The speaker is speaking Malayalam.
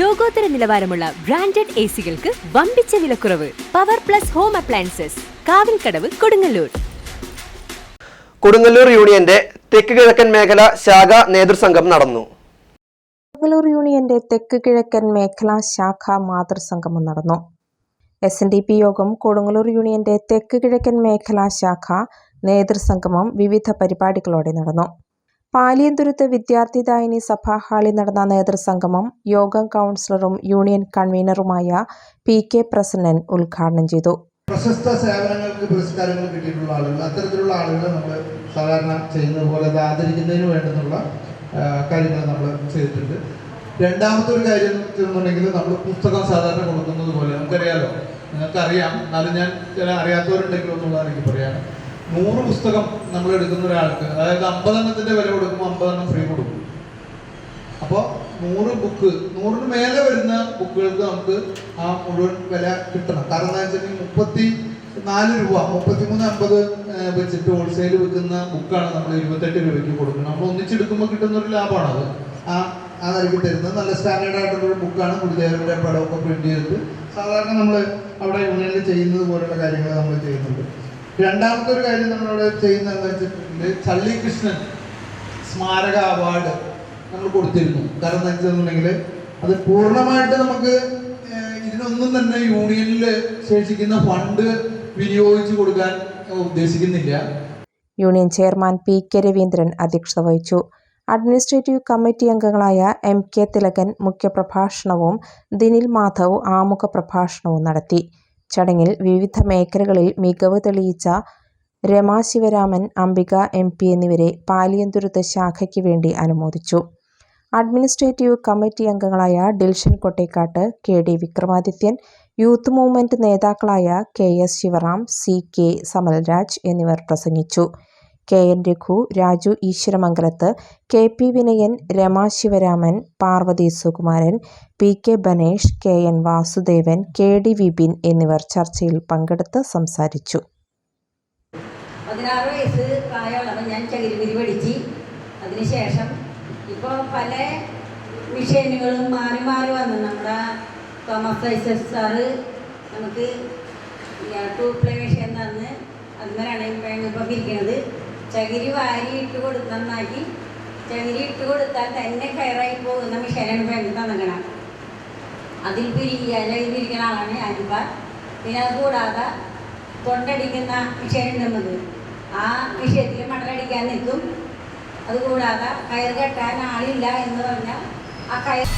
ലോകോത്തര നിലവാരമുള്ള ബ്രാൻഡഡ് എ സികൾക്ക് വമ്പിച്ച വിലക്കുറവ്. Power plus home appliances Kavilkadavu Kodungallur. Kodungallur യൂണിയന്റെ തെക്ക് കിഴക്കൻ മേഖല ശാഖ നേതൃസംഘം നടന്നു. കൊടുങ്ങല്ലൂർ യൂണിയന്റെ തെക്ക് കിഴക്കൻ മേഖല ശാഖ മാതൃസംഗമം നടന്നു. എസ് എൻ ഡി പി യോഗം കൊടുങ്ങല്ലൂർ യൂണിയന്റെ തെക്ക് കിഴക്കൻ മേഖല ശാഖ നേതൃസംഗമം വിവിധ പരിപാടികളോടെ നടന്നു. പാലിയന്തുരുത്ത് വിദ്യാർത്ഥിദായിനി സഭാ ഹാളിൽ നടന്ന നേതൃസംഗമം യോഗം കൗൺസിലറും യൂണിയൻ കൺവീനറുമായ പി കെ പ്രസന്നൻ ഉദ്ഘാടനം ചെയ്തു. പ്രശസ്ത സേവനങ്ങൾക്ക് പുരസ്കാരങ്ങൾ കിട്ടിയിട്ടുള്ള ആളുകൾ അത്തരത്തിലുള്ള ആളുകളെ നമ്മൾ സാധാരണ ചെയ്യുന്നത് പോലെ ആദരിക്കുന്നതിന് വേണ്ടുന്നുള്ള കാര്യങ്ങൾ നമ്മൾ ചെയ്തിട്ടുണ്ട്. രണ്ടാമത്തെ ഒരു കാര്യം എന്നുണ്ടെങ്കിൽ നമ്മൾ പുസ്തകം സാധാരണ കൊടുക്കുന്നത് പോലെ നമുക്കറിയാലോ നിങ്ങൾക്കറിയാം. എന്നാലും ഞാൻ ചില അറിയാത്തവരുണ്ടെങ്കിലും എന്നുള്ളതാണ് എനിക്ക് പറയാം. നൂറ് പുസ്തകം നമ്മൾ എടുക്കുന്ന ഒരാൾക്ക് അതായത് അമ്പതെണ്ണത്തിന്റെ വില കൊടുക്കുമ്പോൾ അമ്പതെണ്ണം ഫ്രീ കൊടുക്കും. അപ്പോൾ നൂറ് ബുക്ക് നൂറിന് മേലെ വരുന്ന ബുക്കുകൾക്ക് നമുക്ക് ആ മുഴുവൻ വില കിട്ടണം. കാരണം എന്താ വെച്ചാൽ മുപ്പത്തി നാല് രൂപ മുപ്പത്തിമൂന്ന് അമ്പത് വെച്ചിട്ട് ഹോൾസെയിൽ വിൽക്കുന്ന ബുക്കാണ് നമ്മൾ ഇരുപത്തെട്ട് രൂപയ്ക്ക് കൊടുക്കുന്നത്. നമ്മൾ ഒന്നിച്ചെടുക്കുമ്പോൾ കിട്ടുന്ന ഒരു ലാഭമാണ് അത്. ആ ആ നിലയ്ക്ക് തരുന്നത്. നല്ല സ്റ്റാൻഡേർഡ് ആയിട്ടുള്ള ഒരു ബുക്കാണ് ഗുരുദേവരുടെ പടമൊക്കെ പ്രിന്റ് ചെയ്തിട്ട് സാധാരണ നമ്മൾ അവിടെ യൂണിയനിൽ ചെയ്യുന്നത് പോലുള്ള കാര്യങ്ങൾ നമ്മൾ ചെയ്യുന്നുണ്ട്. രണ്ടാമത്തെ ഒരു കാര്യം നമ്മളവിടെ ചെയ്യുന്നതെന്ന് ചള്ളി കൃഷ്ണൻ സ്മാരക അവാർഡ് നമ്മൾ കൊടുത്തിരുന്നു. കാരണം എന്താ വെച്ചിട്ടുണ്ടെങ്കിൽ അത് പൂർണമായിട്ട് നമുക്ക് ഇതിനൊന്നും തന്നെ യൂണിയനിൽ ശേഷിക്കുന്ന ഫണ്ട് വിനിയോഗിച്ചു കൊടുക്കാൻ ഉദ്ദേശിക്കുന്നില്ല. Union chairman P K Raveendran അധ്യക്ഷത വഹിച്ചു. അഡ്മിനിസ്ട്രേറ്റീവ് കമ്മിറ്റി അംഗങ്ങളായ എം കെ തിലകൻ മുഖ്യപ്രഭാഷണവും ദിനിൽ മാധവ് ആമുഖ പ്രഭാഷണവും നടത്തി. ചടങ്ങിൽ വിവിധ മേഖലകളിൽ മികവ് തെളിയിച്ച രമാ ശിവരാമൻ അംബിക എം പി എന്നിവരെ പാലിയന്തുരുത്ത് ശാഖയ്ക്ക് വേണ്ടി അനുമോദിച്ചു. അഡ്മിനിസ്ട്രേറ്റീവ് കമ്മിറ്റി അംഗങ്ങളായ Dilshan Kottekkat K D Vikramadithyan youth movement നേതാക്കളായ K S Sivaram C K Samalraj എന്നിവർ പ്രസംഗിച്ചു. K N Raghu Raju Eswaramangalath K P Vinayan Rama Sivaraman Parvathi Sukumaran P K Banesh K N Vasudevan K D Vipin എന്നിവർ ചർച്ചയിൽ പങ്കെടുത്ത് സംസാരിച്ചു. പതിനാറ് വയസ്സ് പ്രായമുള്ളപ്പോൾ ഞാൻ ചകിരിമിരി പഠിച്ച്. അതിനുശേഷം ഇപ്പോൾ പല മിഷനുകളും മാറി മാറി വന്നു. നമ്മുടെ തോമസ് ഐസസ് സാറ് നമുക്ക് ടൂ പ്ലേ മെഷീൻ തന്ന് ഇപ്പം ഇപ്പം ഇരിക്കുന്നത്. ചകിരി വാരി ഇട്ട് കൊടുക്കാൻ നന്നാക്കി. ചകിരി ഇട്ട് കൊടുത്താൽ തന്നെ കയറായി പോകുന്ന മിഷനാണ് എനിക്ക് തന്നിക്കണം അതിൽ അല്ലെങ്കിൽ പിരിക്കുന്ന ആളാണ് അരിപ്പ പിന്നെ അത് കൂടാതെ തൊണ്ടടിക്കുന്ന നമുക്ക് ആ വിഷയത്തിൽ മണലടിക്കാൻ നിൽക്കും. അതുകൂടാതെ കയർ കെട്ടാൻ ആളില്ല എന്ന് പറഞ്ഞാൽ ആ കയർ